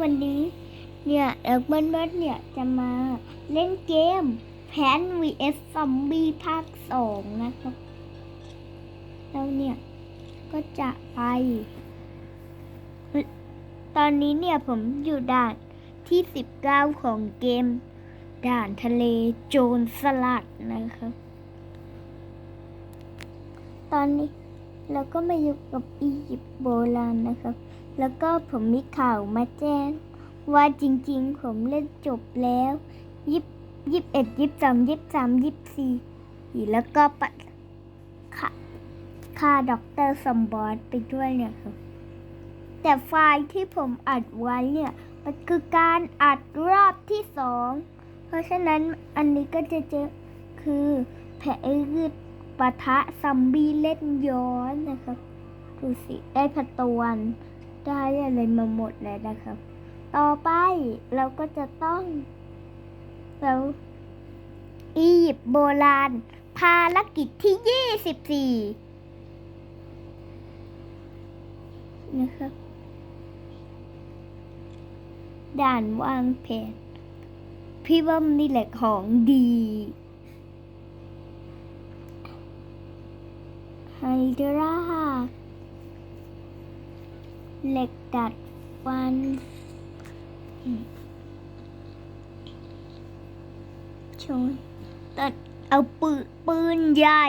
วันนี้เนี่ยเอิร์กเบิร์นเบิร์ดเนี่ยจะมาเล่นเกมแพน vs ซอมบี้ภาคสองนะครับแล้วเนี่ยก็จะไป ตอนนี้เนี่ยผมอยู่ด่านที่19ของเกม ด่านทะเลโจรสลัดนะครับ ตอนนี้เราก็มาอยู่กับอียิปต์โบราณนะครับแล้วก็ผมมีข่าวมาแจ้ง ว่าจริงๆ ผมเล่นจบแล้วยิบยิบเอ็ดยิบสองยิบสามยิบสี่แล้วก็ปะค่าค่าด็อกเตอร์สมบอสไปด้วยเนี่ยครับ แต่ไฟล์ที่ผมอัดไว้เนี่ยมันคือการอัดรอบที่สอง เพราะฉะนั้นอันนี้ก็จะเจอคือแผลยืดปะทะซัมบี้เล่นย้อนนะครับ ดูสิ ได้พัตวัน ได้อะไรมาหมดเลยนะครับ ต่อไปเราก็จะต้องเราอียิปต์โบราณ ภารกิจที่24นะครับด่านวางแผนพี่ว่านี่แหละของดี ไฮดรา เหล็กดัดฟันช่วยตัดเอาปืนปืนใหญ่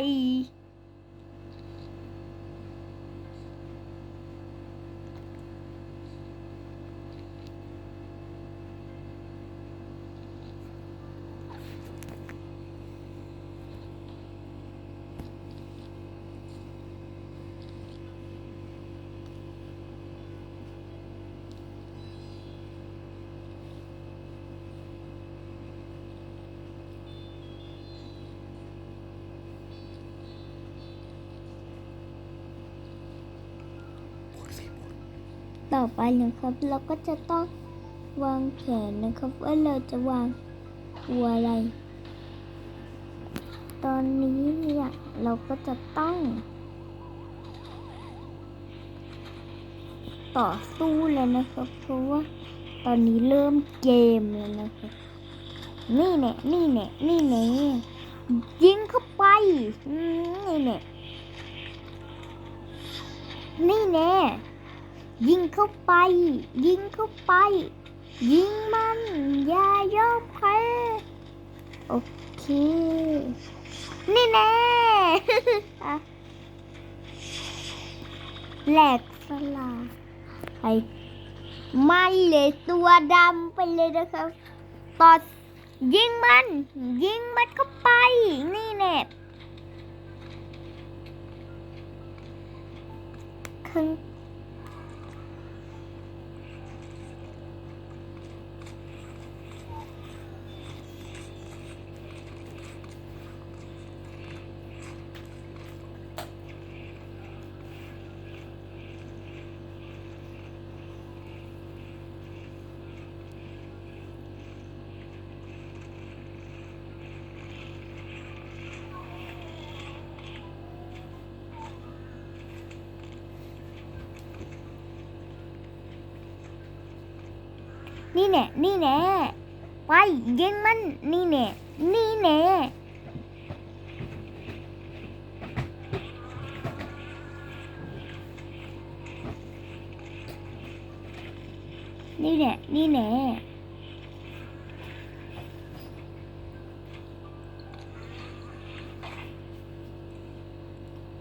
ต่อไปนะครับ เราก็จะต้องวางแผนนะครับ ว่าเราจะวางตัวอะไร ตอนนี้เนี่ยเราก็จะต้อง ต่อสู้แล้วนะครับ เพราะว่าตอนนี้เริ่มเกมแล้วนะครับ นี่แน่นี่แน่นี่แน่ยิงเข้าไปนี่แน่นี่แน่ยิ ยิงเข้าไป ยิงเข้าไป ยิงมันอย่ายอมแพ้โอเค นี่แน่แหลกสลาไปไม่เลยตัวดำไปเลยนะครับตอดยิงมัน ยิงมันเข้าไป นี่แน่ข้าง นี่แน่นี่แน่ไปยิงมันนี่แน่นี่แน่นี่แน่นี่แน่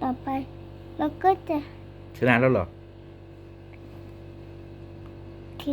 ต่อไปเราก็จะชนะแล้วเหรอโอเค